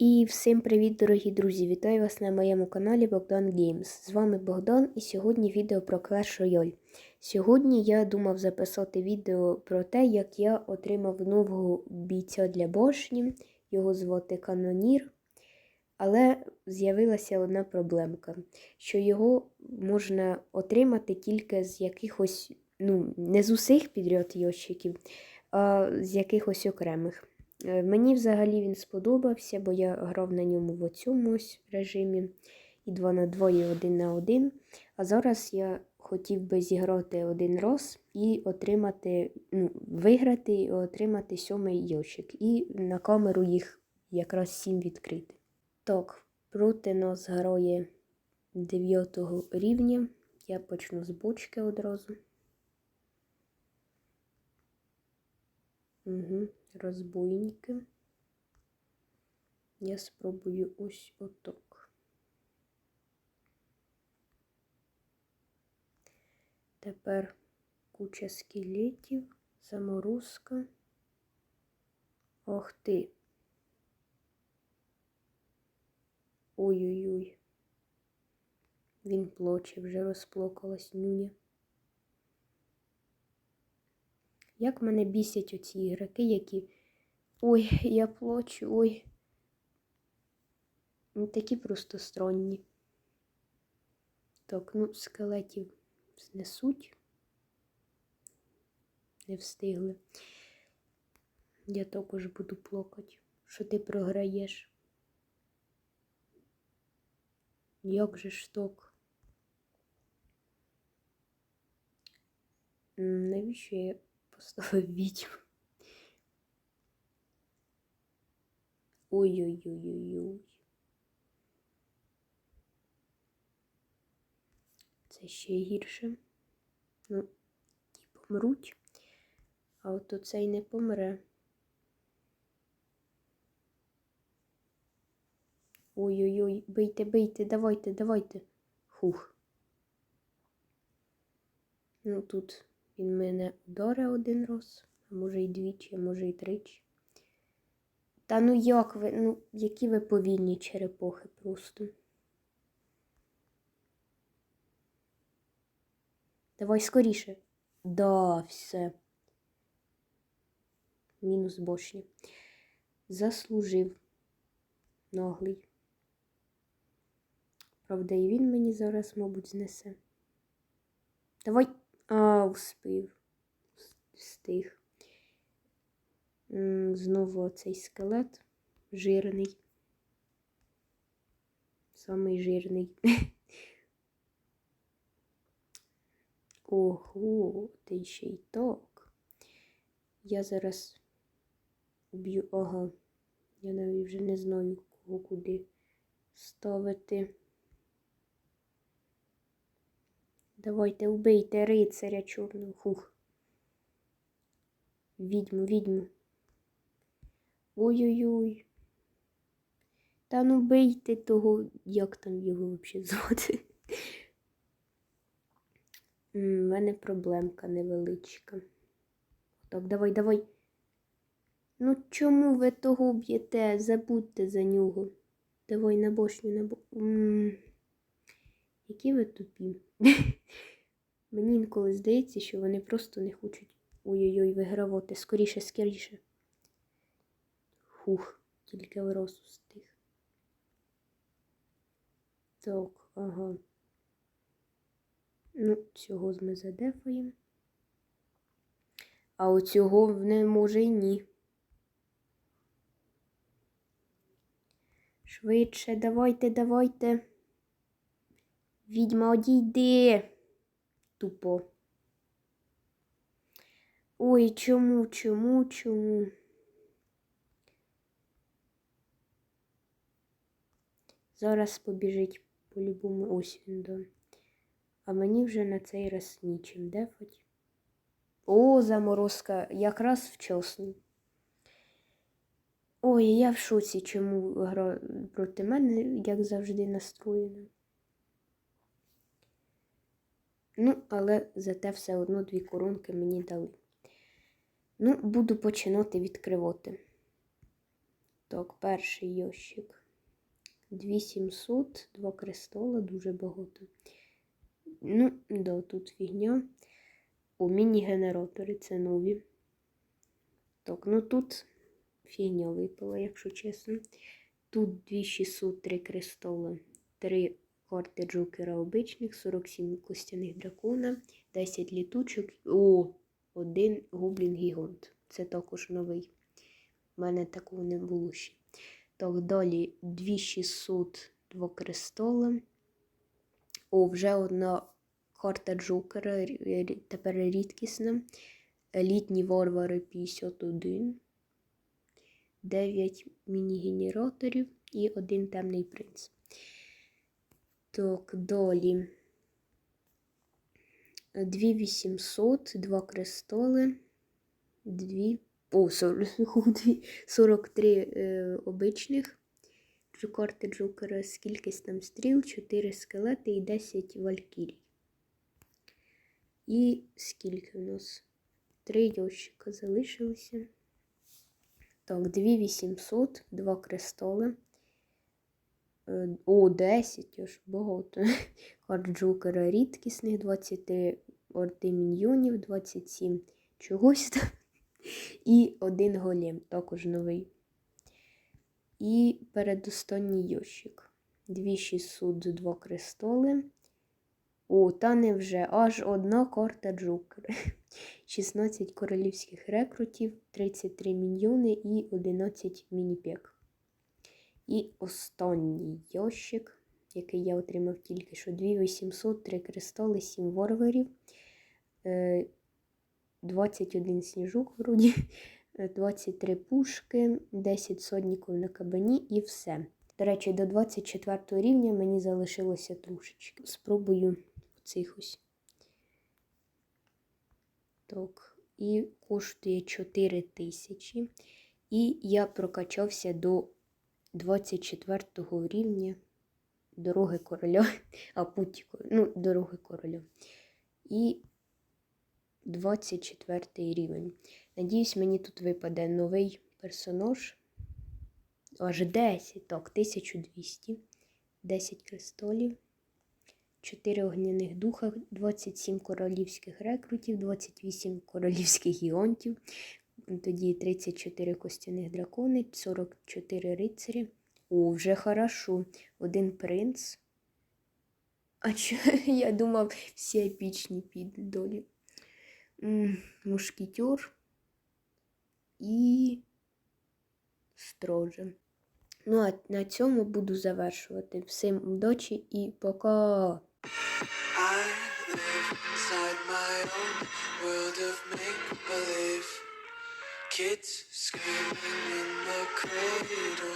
І всім привіт, дорогі друзі! Вітаю вас на моєму каналі Богдан Геймс. З вами Богдан і сьогодні відео про Clash Royale. Сьогодні я думав записати відео про те, як я отримав нового бійця для бошні, його звати Канонір. Але з'явилася одна проблемка, що його можна отримати тільки з якихось, ну, не з усіх підряд а з якихось окремих. Е, Мені взагалі він сподобався, бо я грав на ньому в цьому режимі і 2 на 2, і 1 на 1. А зараз я хотів би зіграти один раз і отримати, ну, виграти і отримати сьомий ящик. І на камеру їх якраз 7 відкрити. Так, проти нас грає 9 рівня. Я почну з бочки одразу. Угу, розбойники. Я спробую ось отак. Тепер куча скелетів, заморозка. Ох ти. Ой-ой-ой. Він плаче, вже розплакалась нюня. Як мене бісять оці ігроки, які. Ой, я плачу, ой. Такі просто странні. Так, ну, скелетів знесуть. Не встигли. Я також буду плакати, що ти програєш. Як же ж так? Навіщо я поставив відьму? Ой-ой-ой-ой-ой. Це ще гірше. Ну, ті помруть, а от оцей не помре. Ой-ой-ой, бийте, бийте, давайте, давайте. Хух. Ну тут він мене ударе один раз, а може й двічі, а може й тричі. Та ну як ви, ну, які ви повільні черепохи просто. Давай скоріше. Да, все. Мінус бошні. Заслужив наглий. Правда, і він мені зараз, мабуть, знесе. Давай. А, успів. Встиг. Знову оцей скелет жирний. Самий жирний. Ого, ти ще й так. Я зараз б'ю. Ага. Я навіть вже не знаю, кого куди ставити. Давайте вбийте рицаря чорного. Хух. Відьму, відьму. Ой-ой-ой. Та ну бийте того, як там його взагалі звати. У мене проблемка невеличка. Так, давай, давай. Ну чому ви того б'єте? Забудьте за нього. Давай на бошню, на бо. Які ви тупі. Мені інколи здається, що вони просто не хочуть ой-ой-ой вигравати. Скоріше, скоріше. Хух, тільки вирос устиг. Так, ага. Ну, цього ми задефаємо. А оцього не може й ні. Швидше, давайте, давайте. Відьма, одійди. Тупо. Ой, чому, чому, чому? Зараз побіжить по-любому ось він, да. А мені вже на цей раз нічим дефать. О, заморозка, якраз вчасно. Ой, я в шоці, чому гра проти мене, як завжди, настроєна. Ну, але зате все одно дві коронки мені дали. Ну, буду починати відкривати. Так, перший ящик. 2700, два крестола, дуже багато. Ну, да, тут фігня. О, міні-генератори це нові. Так, ну тут фігня випала, якщо чесно. Тут 2603 крестола, 3 карти Джокера обичних, 47 костяних дракона, 10 літучок. О, один гоблін гігант. Це також новий. У мене такого не було ще. Так, далі 2600 два крестола. О, вже одна карта Джокера, тепер рідкісна. Елітні варвари 51. 9 міні-генераторів і один темний принц. Так, далі. 2800, два крестоли, 2, о, 40, 43 е, обичних карти Джокера, скільки там стріл, 4 скелети і 10 валькірій. І скільки у нас? Три ящика залишилося. Так, 2800, два крестоли. Е, О, 10, аж багато. Карт рідкісних, 23 орди міньйонів, 27 чогось там. І один голем, також новий. І передостанній ящик. 2600 за два крестоли. О, та не вже аж одна карта Джокера. 16 королівських рекрутів, 33 міньйони і 11 мініпек. І останній ящик, який я отримав тільки що 2800, 3 кристали, 7 ворверів, е, 21 сніжок вроді, е, 23 пушки, 10 сотніків на кабані і все. До речі, до 24 рівня мені залишилося трошечки. Спробую цих ось. Так, і коштує 4 тисячі. І я прокачався до 24 рівня дороги короля, а путі, ну, дороги короля. І 24 рівень. Надіюсь, мені тут випаде новий персонаж. Аж 10, так, 1200, 10 кристалів, 4 огняних духа, 27 королівських рекрутів, 28 королівських гіонтів, тоді 34 костяних дракони, 44 рицарі. О, вже хорошо. Один принц. А чо я думав, всі епічні підуть долі. Мушкетер і строже. Ну, а на цьому буду завершувати. Всім удачі і пока! Kids screaming in the cradles.